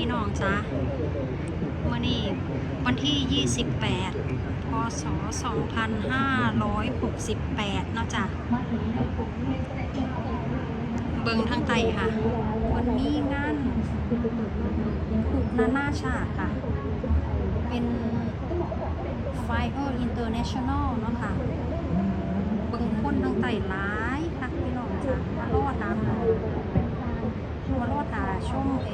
สวัสดีค่ะพ่อแม่พี่น้องจ้าวันนี้วันที่ 28 พศ 2568 เนาะจ้ะเบิงทางไตค่ะ วันนี้งานขุกนานาชาติค่ะ เป็น Fire International เนาะค่ะเบิงคนทางไตหลายค่ะพี่น้องจ้ะมารอดน้ำเลยทัวร์โลดหาช่วงเอ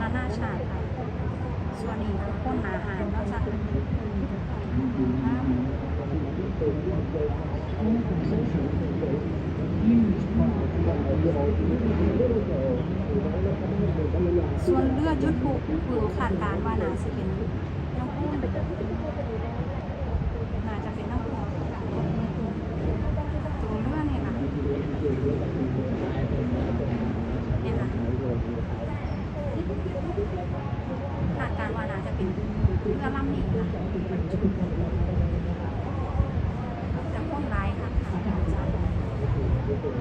นานาชาติค่ะส่วนนี้คือคนอาหารก็จะส่วนเลือดยุดผูกผือขาดการว่านาสิเป็นน้องพุ่นน่าจะเป็นน้องพุ่นตัวเลือดเนี่ยค่ะเนี่ยค่ะ คาดการณ์ว่าน่าจะเป็น เรือลำนี้ค่ะจะพ่นร้ายค่ะ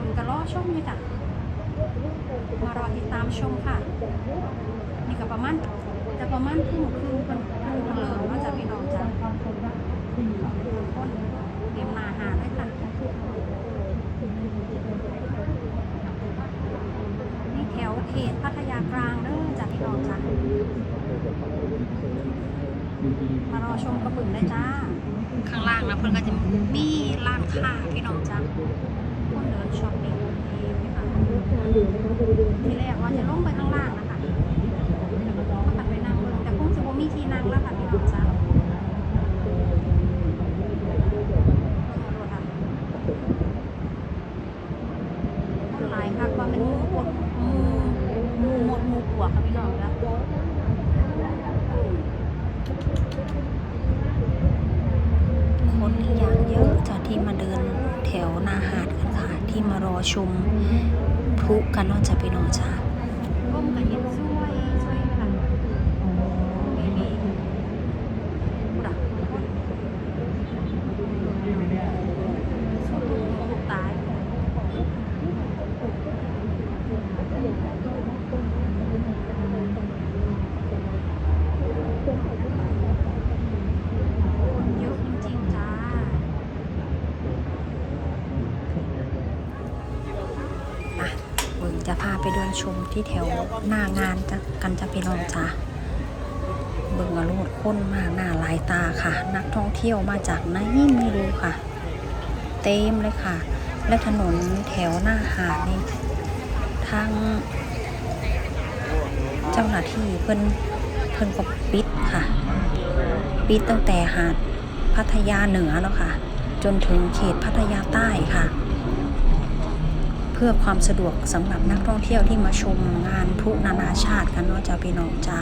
มันก็รอชมอยู่จ้ะมารอติดตามชมค่ะ นี่ก็ประมาณจะประมาณครึ่งครึ่งเป็นครึ่งเพลิงว่าจะพี่น้องจ้ะคนเตรียมมาหาเลยค่ะ นี่แถวเขตพัทยากลางเด้อจ้ะพี่น้องจ้ะ มารอชมกระปุ่นได้จ้า ข้างล่างนะเพื่อนก็จะมีร้านค้าพี่น้องจ้ะคนเดินช้อปปิ้งนี่พี่ค่ะทีแรกว่าจะลงไปข้างล่างนะคะก็ตัดไปนั่งเบิ่งแต่คงจะมีที่นั่งแล้วค่ะพี่น้องจ้ะคนหลายคักว่าเป็นหมูปนหมูหมูหมดหมูปวกค่ะพี่น้องจ้ะ คนอย่างเยอะจากที่มาเดินแถวหนาหาดกันค่ะ ที่มารอชมพลุกันนอกจากพี่น้องจ้าร่มกันเย็นสวยสวยค่ะนี่นี่ดักคนสุดลูกตาย คนเยอะจริงๆจ้า อะเบิ่งจะพาไปเดิน ชมที่แถวหน้างานจะกันจะไปลองจ้าเบิ่งอรูดค้นมากหน้าหลายตาค่ะ นักท่องเที่ยวมาจากไหนไม่รู้ค่ะ เต็มเลยค่ะ และถนนแถวหน้าหาดนี่ทางเจ้าหน้าที่เพิ่นเพิ่นก็ปิดค่ะ ปิดตั้งแต่หาดพัทยาเหนือแล้วค่ะ จนถึงเขตพัทยาใต้ค่ะ เพื่อความสะดวกสำหรับนักท่องเที่ยวที่มาชมงานพลุนานาชาติกันเนาะจ้าพี่น้องจ้า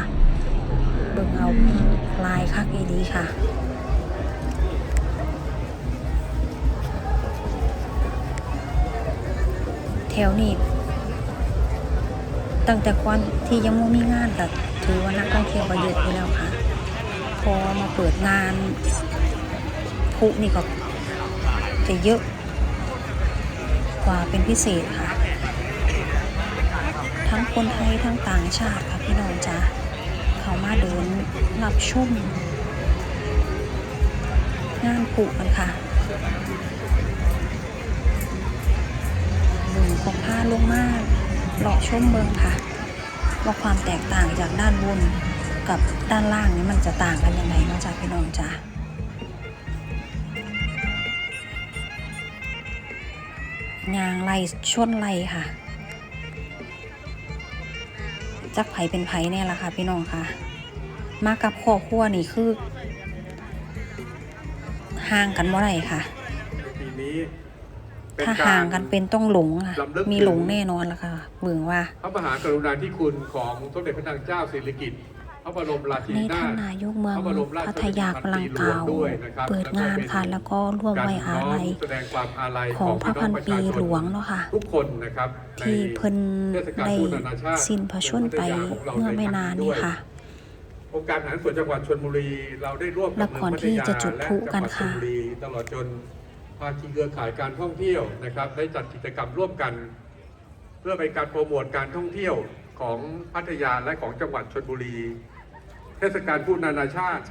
เบิ่งเอาลายคักอีดีค่ะแถวนี้ตั้งแต่ก่อนที่ยังไม่มีงานก็ถือว่านักท่องเที่ยวก็เยอะอยู่แล้วค่ะ พอมาเปิดงานพุนี่ก็จะเยอะ กว่าเป็นพิเศษค่ะ ทั้งคนไทยทั้งต่างชาติค่ะพี่น้องจ้าเขามาเดินรับชมงานปลูกกันค่ะหนึ่งของผ้าลงมาเลาะชมเบิงค่ะ ว่าความแตกต่างจากด้านบนกับด้านล่างนี้มันจะต่างกันยังไงเนอกจากพี่น้องจ้า ยางไล่ชนไล่ค่ะ จักไผเป็นไผแน่ละค่ะ พี่น้องค่ะ มากับครอบครัวนี่คือห่างกันเมื่อไหร่ค่ะปีนี้เป็นถ้าการห่างกันเป็นต้องหลงค่ะรำลึกมีหลงแน่นอนละค่ะเบิ่งว่า พระมหากรุณาธิคุณของสมเด็จพระนางเจ้าสิริกิติ์ พระบานนาถนายกเมืองพัทยากำลังกล่าวเปิดงานค่ะแล้วก็ร่วมไว้อาลัยของพระพันปีหลวงเนาะค่ะทุกคนนะครับที่เพิ่นได้สิ้นพระชนไปเมื่อไม่นานนี่ค่ะองค์การหารส่วนจังหวัดชนบุรีเราได้ร่วมกับเมืองพัทยาและจังหวัดชลบุรีตลอดจนภาคีเครือข่ายการท่องเที่ยวนะครับ ได้จัดกิจกรรมร่วมกัน เพื่อเป็นการโปรโมทการท่องเที่ยวของพัทยาและของจังหวัดชนบุรี เทศกาลพูดนานาชาติ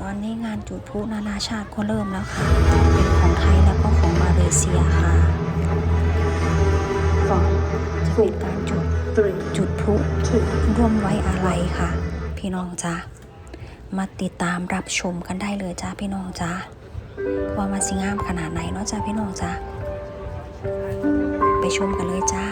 ตอนนี้งานจุดพลุนานาชาติก็เริ่มแล้วค่ะเป็นของไทยแล้วก็ของมาเลเซียค่ะจะเป็นการจุดจุดพลุร่วมไว้อะไรค่ะ พี่น้องจ้ามาติดตามรับชมกันได้เลยจ้าพี่น้องจ้าว่ามาสิงามขนาดไหนเนาะจ้าพี่น้องจ้าไปชมกันเลยจ้า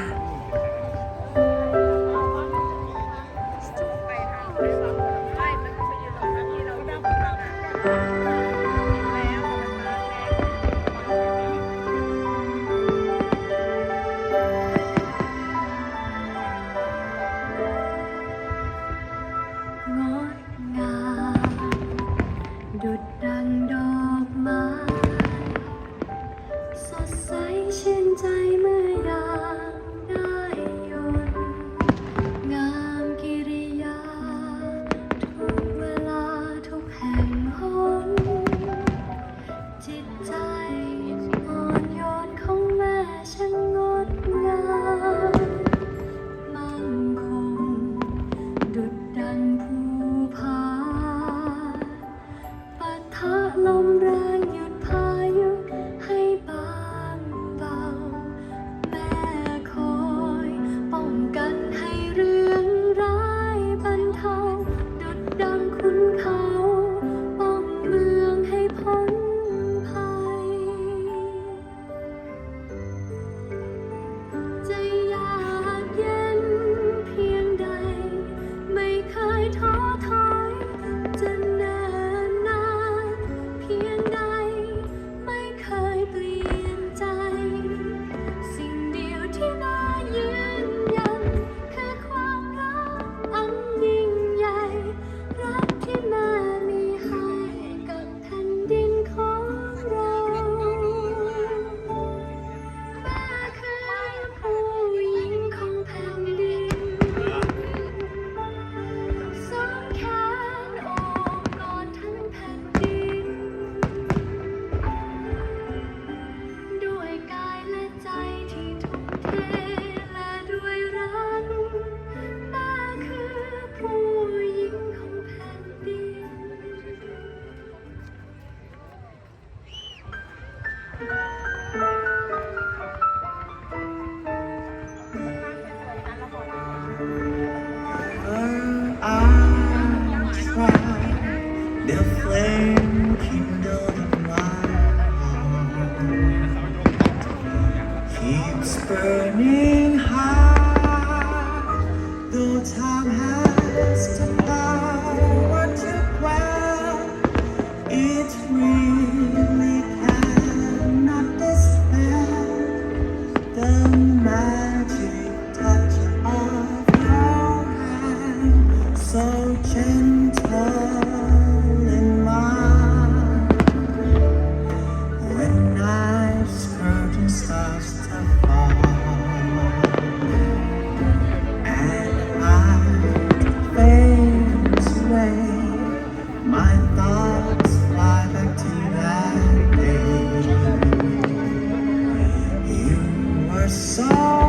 saw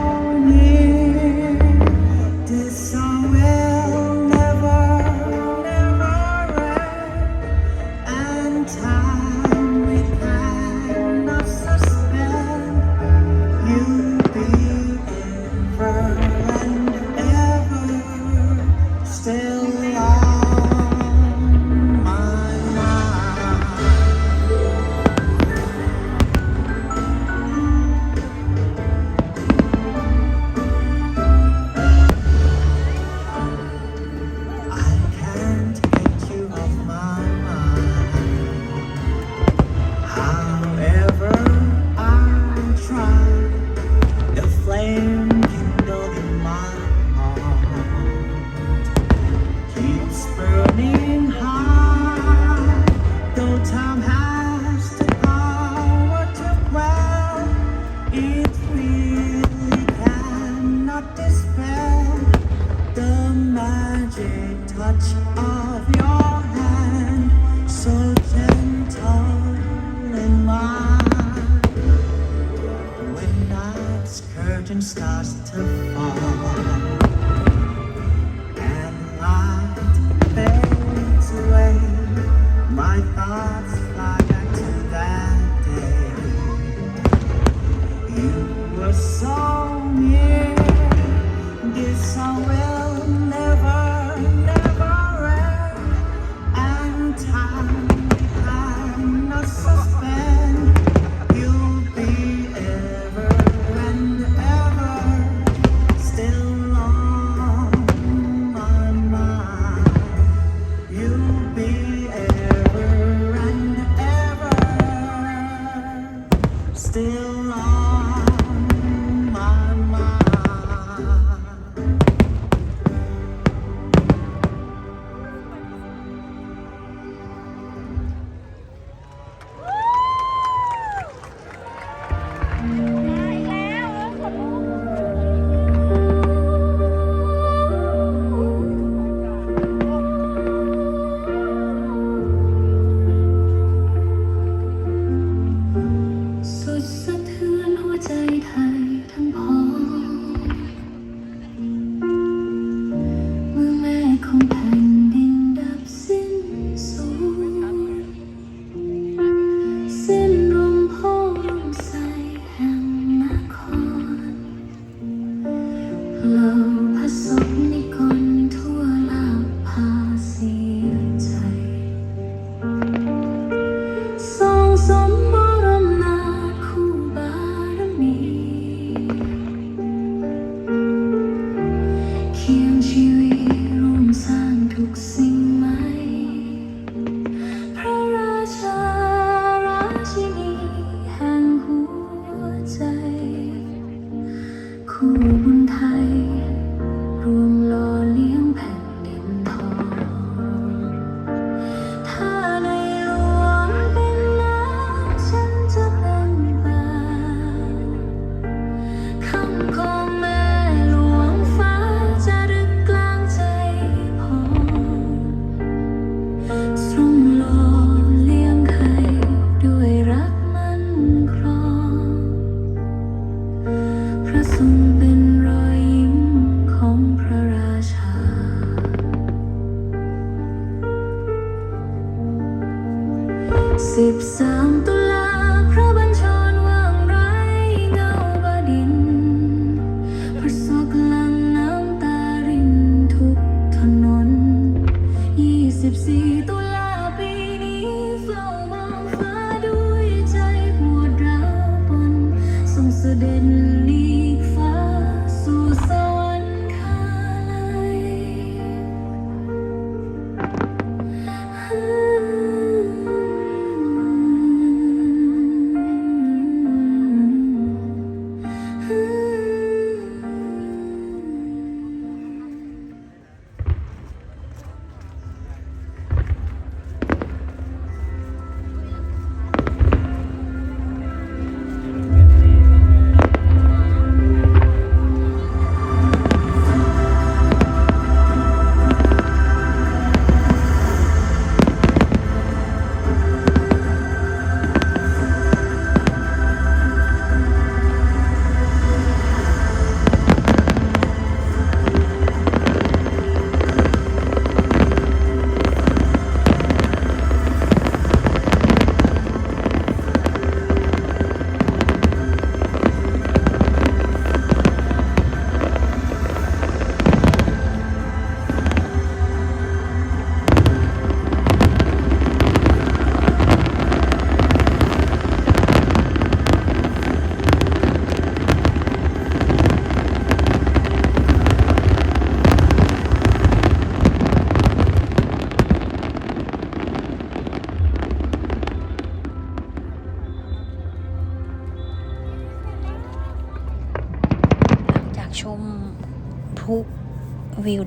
curtain starts to fall and light fades away. My thoughts.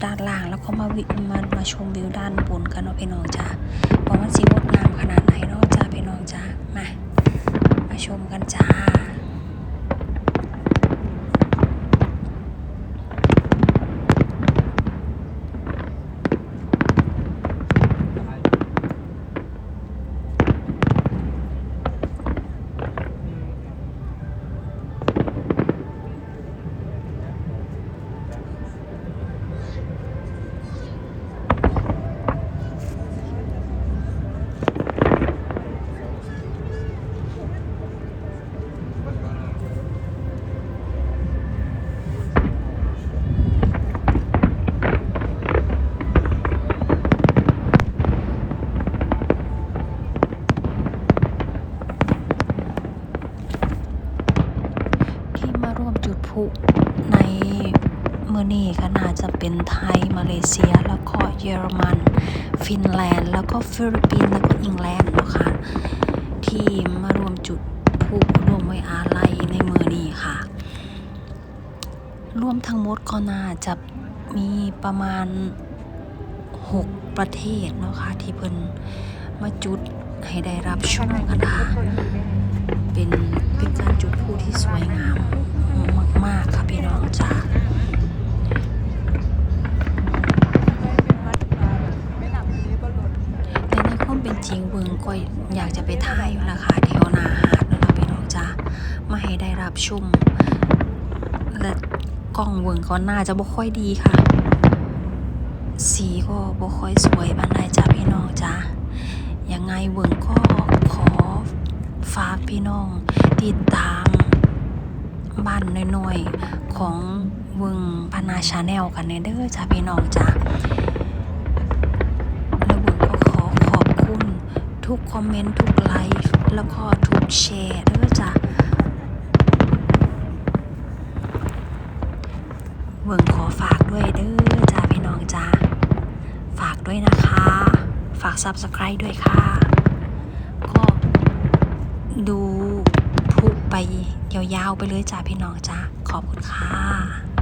ด้านล่าง แล้วก็มาวิมามาชมวิวด้านบนกันเนาะพี่น้องจ้า ก็น่าจะเป็นไทย มาเลเซีย แล้วก็เยอรมัน ฟินแลนด์ แล้วก็ฟิลิปปินส์แล้วก็อังกฤษเนาะค่ะที่มารวมจุดพลุรวมไว้อาลัยในมือนี้ค่ะ รวมทั้งหมดก็น่าจะมีประมาณ 6 ประเทศเนาะค่ะที่เพิ่นมาจุดให้ได้รับชมกันค่ะเป็นเป็นการจุดพลุที่สวยงาม มากๆค่ะพี่น้องจ้าแต่ในความเป็นจริงเบิงก็อยากจะไปถ่ายอยู่ละค่ะแถวนาหาดนั่นล่ะพี่น้องจ้ามาให้ได้รับชุ่มและกล้องเวิงก็น่าจะบ่ค่อยดีค่ะ สีก็บ่ค่อยสวยปานใดจ้าพี่น้องจ้ายังไงเวิงก็ขอฝากพี่น้องติดตาม บ้านน้อยๆ ของวิงพนาชาแนลกันเด้อจ้าพี่น้องจ้าแล้ววิงก็ขอขอบคุณทุกคอมเมนต์ทุกไลฟ์แล้วก็ทุกแชร์เด้อจ้าเวิงขอฝากด้วยเด้อจ้าพี่น้องจ้าฝากด้วยนะคะ ฝาก Subscribe ด้วยค่ะ ก็ดูพลุไป ยาวๆไปเลยจ้าพี่น้องจ้าขอบคุณค่ะ